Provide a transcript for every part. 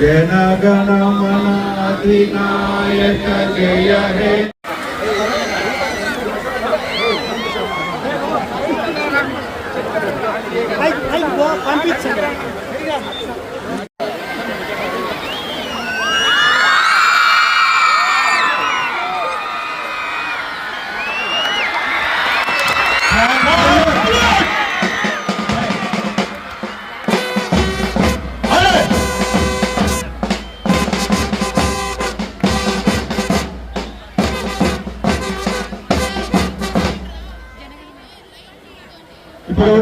జనగణ మన అధినాయక జయ హే. పంపించండి. ఇప్పుడు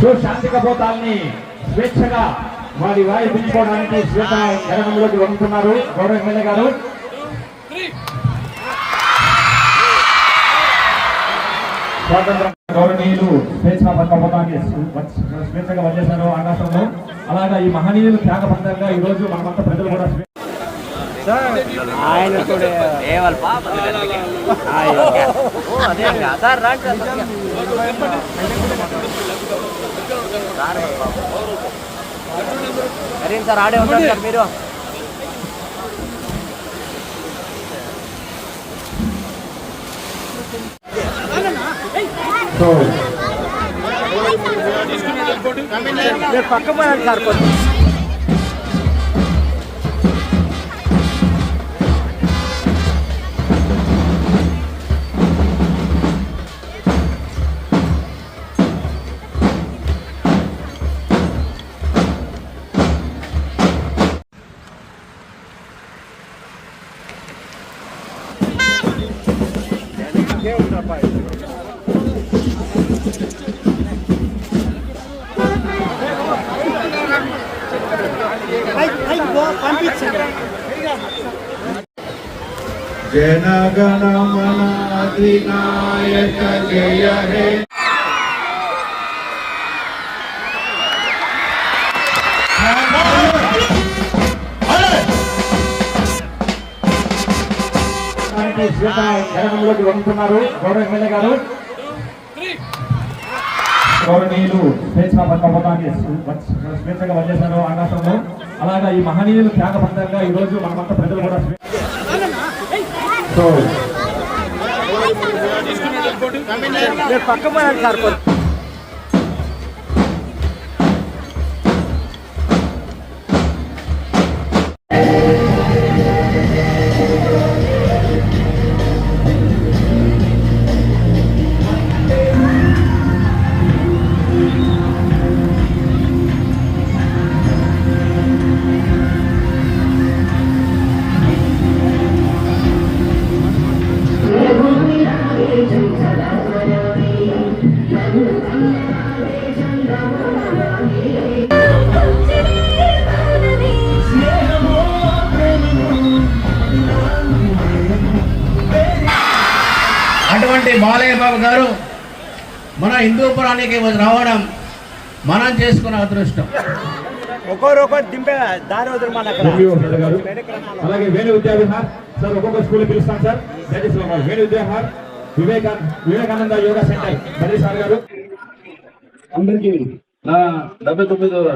సో శాంతి కపోతాల్ని స్వేచ్ఛగా వారి వాయి పిలుచుకోవడానికి శ్వేత జగనంలోకి వండుతున్నారు గౌరవ ఎమ్మెల్యే గారు. స్వాతంత్రం గౌరవనీయులు స్వేచ్ఛా కపోతాన్ని స్వేచ్ఛగా వచ్చేశారు ఆకాశంలో అలాగా ఈ మహనీయులు త్యాగబంధంగా ఈ రోజు మనమంతా ప్రజలు కూడా ఆయన సరే సార్ ఆడే ఉంటారు సార్ మీరు. పక్క పోయాలి సార్ కొంచెం పంపించండి హే దానికి శ్వేత జగనంలోకి వండుతున్నారు గౌరవ ఎమ్మెల్యే గారు. గౌరవనీయులు స్వేచ్ఛా కపోతాన్ని స్వేచ్ఛగా వదిలేశారు ఆకాశంలో. అలాగా ఈ మహనీయులు త్యాగబంధంగా ఈ రోజు మనమంతా ప్రజలు కూడా సో పక్క పోయాలి సార్ అటువంటి బాలయ్య బాబు గారు మన హిందూపురానికి రావడం మనం చేసుకున్న అదృష్టం. ఒకరొకరు దింపే దారి వదిలి అలాగే వేణు విద్యావిహార్ సార్. ఒక్కొక్క స్కూల్ పిలుస్తాం sir. Venu Vidyavihar Viveka Vivekananda yoga centre బలి సార్ గారు అందరికీ నా డెబ్బై తొమ్మిదవ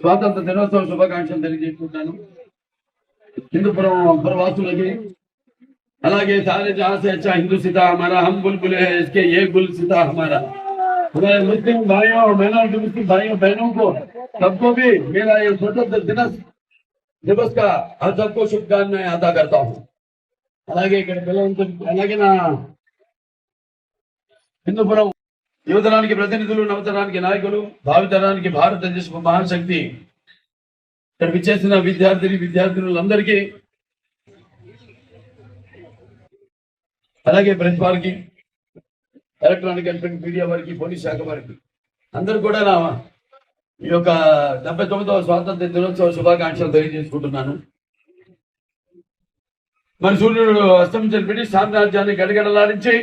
స్వాతంత్ర దినోత్సవ శుభాకాంక్షలు తెలియజేసుకుంటాను హిందూపురం పురవాసులకి అలాగే सारे जहाँ से अच्छा हिंदू सीता हमारा हम बुलबुल है इसके ये गुल सीता हमारा हमारे मुस्लिम भाइयों और माइनॉरिटी मुस्लिम भाइयों बहनों को सबको भी मेरा ये स्वतंत्र दिवस दिवस का हर सबको शुभकामनाएं अदा करता हूँ అలాగే ఇక్కడ పిల్లలంతా అలాగే నా హిందూపురం యువతరానికి ప్రతినిధులు నవతరానికి నాయకులు భావితరానికి భారతదేశపు మహాశక్తి ఇక్కడ విచ్చేసిన విద్యార్థిని విద్యార్థినులందరికీ అలాగే ప్రెస్ వారికి ఎలక్ట్రానిక్ అండ్ ప్రింట్ మీడియా వారికి పోలీస్ శాఖ వారికి అందరు కూడా నా ఈ యొక్క డెబ్బై తొమ్మిదవ స్వాతంత్ర దినోత్సవ శుభాకాంక్షలు తెలియజేసుకుంటున్నాను. మన సూర్యుడు అస్తమించిన బ్రిటిష్ సామ్రాజ్యాన్ని గడగడలాడించి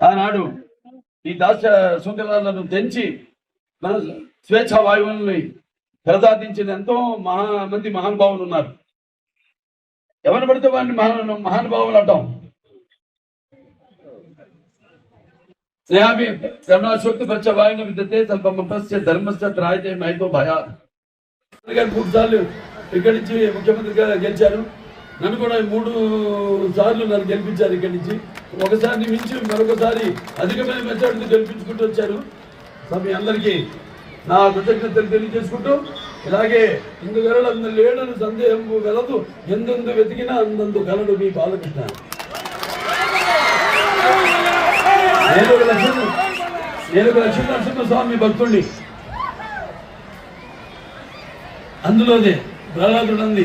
ఆనాడు ఈ దాస శృంఖలాలను తెంచి మన స్వేచ్ఛ వాయువుల్ని ప్రసాదించిన ఎంతో మహా మంది మహానుభావులు ఉన్నారు. ఎవరు పడితే వారిని మహాను మహానుభావులు అంటాం. స్నేహామి కరుణాశక్తి పచ్చ వాయున విద్యతే స్వల్పమపస్య ధర్మస్య త్రాయతే మైతో భయ గారు మూడు సార్లు ఇక్కడి నుంచి ముఖ్యమంత్రిగా గెలిచారు. నన్ను కూడా మూడు సార్లు నన్ను గెలిపించారు ఇక్కడి నుంచి. ఒకసారి మించి మరొకసారి అధికమైన మెజార్టీతో గెలిపించుకుంటూ వచ్చారు. సో మీ అందరికీ నా కృతజ్ఞతలు తెలియజేసుకుంటూ ఇలాగే ఇందు గలడు అందు లేడని సందేహం గలదు ఎందెందు వెతికినా అందందు గలడు మీ బాలకృష్ణ. నేను ఒక లక్ష్మణ నేను ఒక లక్ష్మీ నరసింహ స్వామి భక్తుణ్ణి. అందులోనే ప్రహ్లాదుడు అంది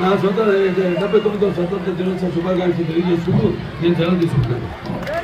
నా సొంత డెబ్బై తొమ్మిదవ స్వతంత్ర దినోత్సవ శుభాకాంక్షలు తెలియజేసుకుంటూ నేను సెలవు తీసుకుంటున్నాను.